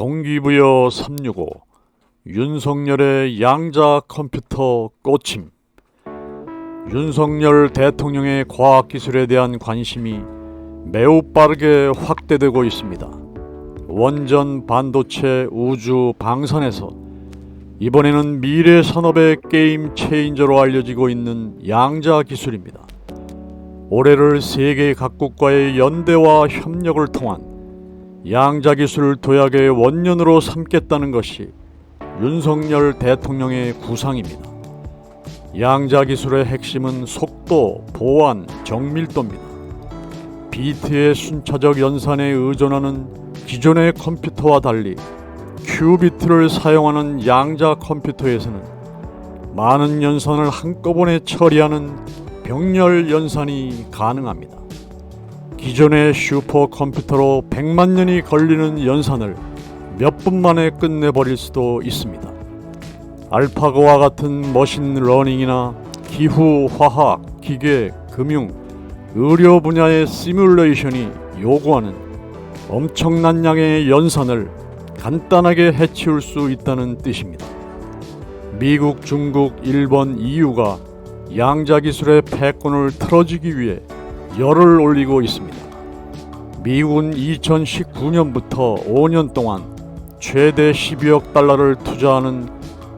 동기부여 365 윤석열의 양자 컴퓨터 꽂힘 윤석열 대통령의 과학기술에 대한 관심이 매우 빠르게 확대되고 있습니다. 원전 반도체 우주 방산에서 이번에는 미래 산업의 게임 체인저로 알려지고 있는 양자 기술입니다. 올해를 세계 각국과의 연대와 협력을 통한 양자 기술 도약의 원년으로 삼겠다는 것이 윤석열 대통령의 구상입니다. 양자 기술의 핵심은 속도, 보안, 정밀도입니다. 비트의 순차적 연산에 의존하는 기존의 컴퓨터와 달리 큐비트를 사용하는 양자 컴퓨터에서는 많은 연산을 한꺼번에 처리하는 병렬 연산이 가능합니다. 기존의 슈퍼컴퓨터로 100만 년이 걸리는 연산을 몇 분 만에 끝내버릴 수도 있습니다. 알파고와 같은 머신 러닝이나 기후, 화학, 기계, 금융, 의료 분야의 시뮬레이션이 요구하는 엄청난 양의 연산을 간단하게 해치울 수 있다는 뜻입니다. 미국, 중국, 일본, EU가 양자 기술의 패권을 틀어주기 위해 열을 올리고 있습니다. 미국은 2019년부터 5년 동안 최대 12억 달러를 투자하는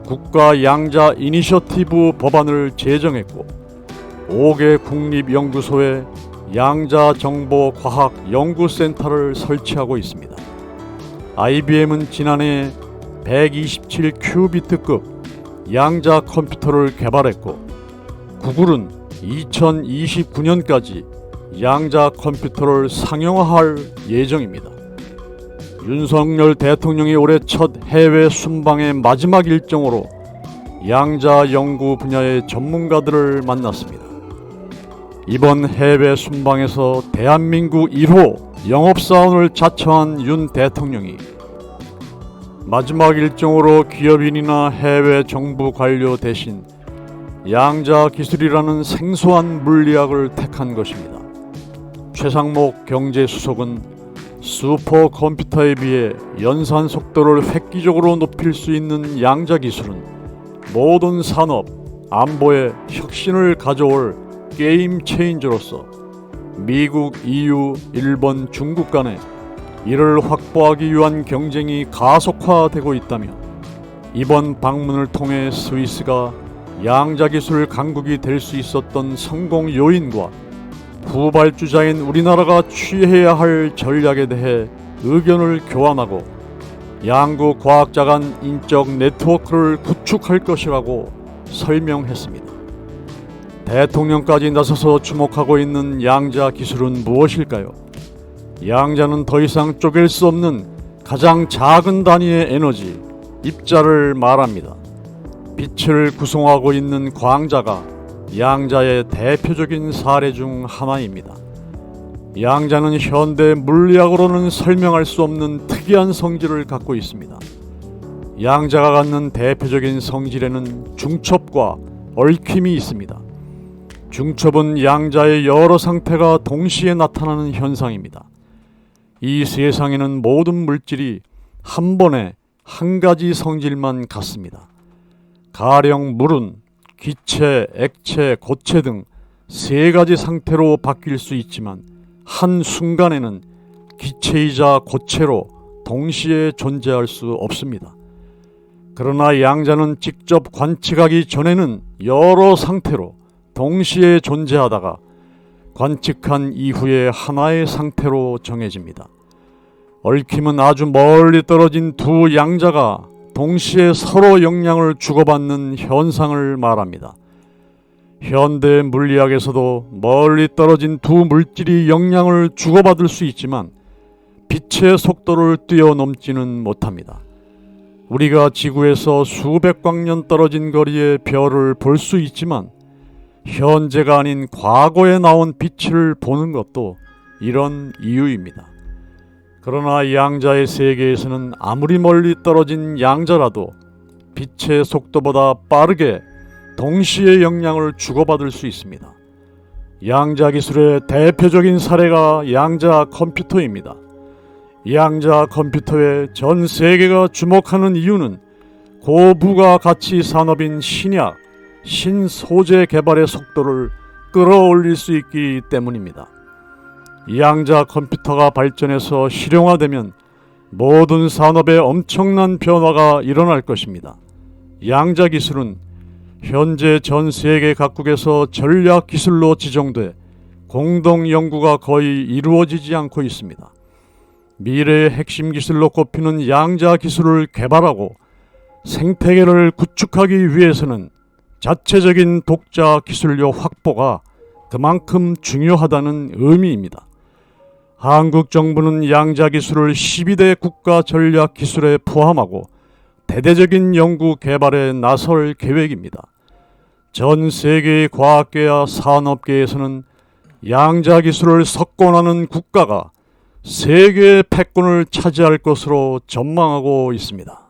국가 양자 이니셔티브 법안을 제정했고 5개 국립연구소에 양자 정보 과학 연구센터를 설치하고 있습니다. IBM은 지난해 127 큐비트급 양자 컴퓨터를 개발했고 구글은 2029년까지 양자 컴퓨터를 상용화할 예정입니다. 윤석열 대통령이 올해 첫 해외 순방의 마지막 일정으로 양자 연구 분야의 전문가들을 만났습니다. 이번 해외 순방에서 대한민국 1호 영업사원을 자처한 윤 대통령이 마지막 일정으로 기업인이나 해외 정부 관료 대신 양자 기술이라는 생소한 물리학을 택한 것입니다. 최상목 경제수석은 슈퍼컴퓨터에 비해 연산 속도를 획기적으로 높일 수 있는 양자 기술은 모든 산업, 안보에 혁신을 가져올 게임 체인저로서 미국, EU, 일본, 중국 간에 이를 확보하기 위한 경쟁이 가속화되고 있다며 이번 방문을 통해 스위스가 양자 기술 강국이 될 수 있었던 성공 요인과 후발주자인 우리나라가 취해야 할 전략에 대해 의견을 교환하고 양국 과학자 간 인적 네트워크를 구축할 것이라고 설명했습니다. 대통령까지 나서서 주목하고 있는 양자 기술은 무엇일까요? 양자는 더 이상 쪼갤 수 없는 가장 작은 단위의 에너지, 입자를 말합니다. 빛을 구성하고 있는 광자가 양자의 대표적인 사례 중 하나입니다. 양자는 현대 물리학으로는 설명할 수 없는 특이한 성질을 갖고 있습니다. 양자가 갖는 대표적인 성질에는 중첩과 얽힘이 있습니다. 중첩은 양자의 여러 상태가 동시에 나타나는 현상입니다. 이 세상에는 모든 물질이 한 번에 한 가지 성질만 갖습니다. 가령 물은 기체, 액체, 고체 등 세 가지 상태로 바뀔 수 있지만 한 순간에는 기체이자 고체로 동시에 존재할 수 없습니다. 그러나 양자는 직접 관측하기 전에는 여러 상태로 동시에 존재하다가 관측한 이후에 하나의 상태로 정해집니다. 얽힘은 아주 멀리 떨어진 두 양자가 동시에 서로 영향을 주고받는 현상을 말합니다. 현대 물리학에서도 멀리 떨어진 두 물질이 영향을 주고받을 수 있지만 빛의 속도를 뛰어넘지는 못합니다. 우리가 지구에서 수백 광년 떨어진 거리의 별을 볼 수 있지만 현재가 아닌 과거에 나온 빛을 보는 것도 이런 이유입니다. 그러나 양자의 세계에서는 아무리 멀리 떨어진 양자라도 빛의 속도보다 빠르게 동시에 영향을 주고받을 수 있습니다. 양자 기술의 대표적인 사례가 양자 컴퓨터입니다. 양자 컴퓨터에 전 세계가 주목하는 이유는 고부가 가치 산업인 신약, 신소재 개발의 속도를 끌어올릴 수 있기 때문입니다. 양자 컴퓨터가 발전해서 실용화되면 모든 산업에 엄청난 변화가 일어날 것입니다. 양자 기술은 현재 전 세계 각국에서 전략 기술로 지정돼 공동 연구가 거의 이루어지지 않고 있습니다. 미래의 핵심 기술로 꼽히는 양자 기술을 개발하고 생태계를 구축하기 위해서는 자체적인 독자 기술료 확보가 그만큼 중요하다는 의미입니다. 한국 정부는 양자 기술을 12대 국가 전략 기술에 포함하고 대대적인 연구 개발에 나설 계획입니다. 전 세계의 과학계와 산업계에서는 양자 기술을 석권하는 국가가 세계의 패권을 차지할 것으로 전망하고 있습니다.